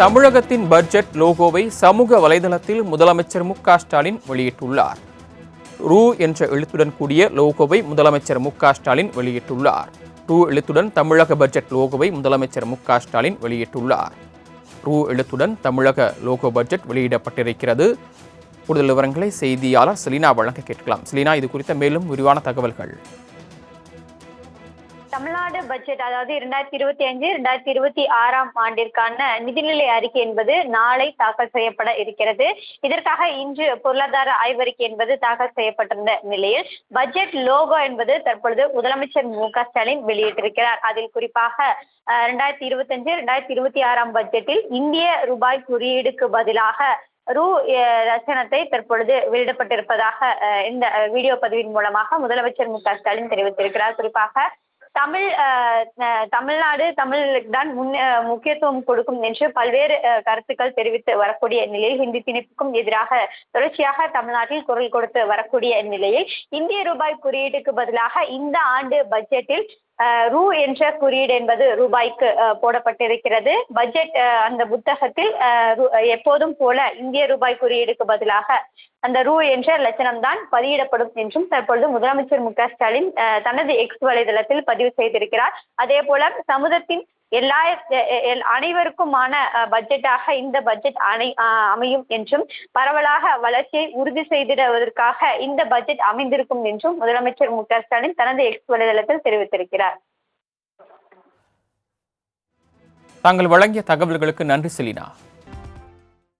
தமிழகத்தின் பட்ஜெட் லோகோவை சமூக வலைதளத்தில் முதலமைச்சர் மு க ஸ்டாலின் வெளியிட்டுள்ளார். ரூ என்ற எழுத்துடன் கூடிய லோகோவை முதலமைச்சர் மு க ஸ்டாலின் வெளியிட்டுள்ளார். ரூ எழுத்துடன் தமிழக பட்ஜெட் லோகோவை முதலமைச்சர் மு க ஸ்டாலின் வெளியிட்டுள்ளார். ரூ எழுத்துடன் தமிழக லோகோ பட்ஜெட் வெளியிடப்பட்டிருக்கிறது. கூடுதல் விவரங்களை செய்தியாளர் செலினா வழங்க கேட்கலாம். செலினா இது குறித்த மேலும் விரிவான தகவல்கள். தமிழ்நாடு பட்ஜெட் அதாவது இரண்டாயிரத்தி இருபத்தி அஞ்சு இரண்டாயிரத்தி இருபத்தி ஆறாம் ஆண்டிற்கான நிதிநிலை அறிக்கை என்பது நாளை தாக்கல் செய்யப்பட இருக்கிறது. இதற்காக இன்று பொருளாதார ஆய்வறிக்கை என்பது தாக்கல் செய்யப்பட்டிருந்த நிலையில் பட்ஜெட் லோகோ என்பது தற்பொழுது முதலமைச்சர் மு க ஸ்டாலின் வெளியிட்டிருக்கிறார். அதில் குறிப்பாக அஹ், இரண்டாயிரத்தி இருபத்தஞ்சு இரண்டாயிரத்தி இருபத்தி ஆறாம் பட்ஜெட்டில் இந்திய ரூபாய் குறியீடுக்கு பதிலாக ரூ அஹ், ரச்சனத்தை தற்பொழுது வெளியிடப்பட்டிருப்பதாக இந்த வீடியோ பதிவின் மூலமாக முதலமைச்சர் மு க ஸ்டாலின் தெரிவித்திருக்கிறார். குறிப்பாக தமிழ் அஹ், அஹ், தமிழ்நாடு தமிழுக்கு தான் முன் அஹ், முக்கியத்துவம் கொடுக்கும் என்று பல்வேறு கருத்துக்கள் தெரிவித்து வரக்கூடிய நிலையில் ஹிந்தி திணிப்புக்கும் எதிராக தொடர்ச்சியாக தமிழ்நாட்டில் குரல் கொடுத்து வரக்கூடிய நிலையில் இந்திய ரூபாய் குறியீட்டுக்கு பதிலாக இந்த ஆண்டு பட்ஜெட்டில் ரூ என்ற குறியீடு என்பது ரூபாய்க்கு போடப்பட்டிருக்கிறது. பட்ஜெட் அந்த புத்தகத்தில் அஹ், எப்போதும் போல இந்திய ரூபாய் குறியீடுக்கு பதிலாக அந்த ரூ என்ற லட்சணம் தான் பதியிடப்படும் என்றும் தற்பொழுது முதலமைச்சர் மு க ஸ்டாலின் தனது எக்ஸ் வலைதளத்தில் பதிவு செய்திருக்கிறார். அதே போல சமூகத்தின் எல்லா அனைவருக்குமான பட்ஜெட்டாக இந்த பட்ஜெட் அணை அமையும் என்றும் பரவலாக வளர்ச்சியை உறுதி செய்திடுவதற்காக இந்த பட்ஜெட் அமைந்திருக்கும் என்றும் முதலமைச்சர் மு க ஸ்டாலின் தனது எக்ஸ் வலைதளத்தில் தெரிவித்திருக்கிறார். தாங்கள் வழங்கிய தகவல்களுக்கு நன்றி செலினா.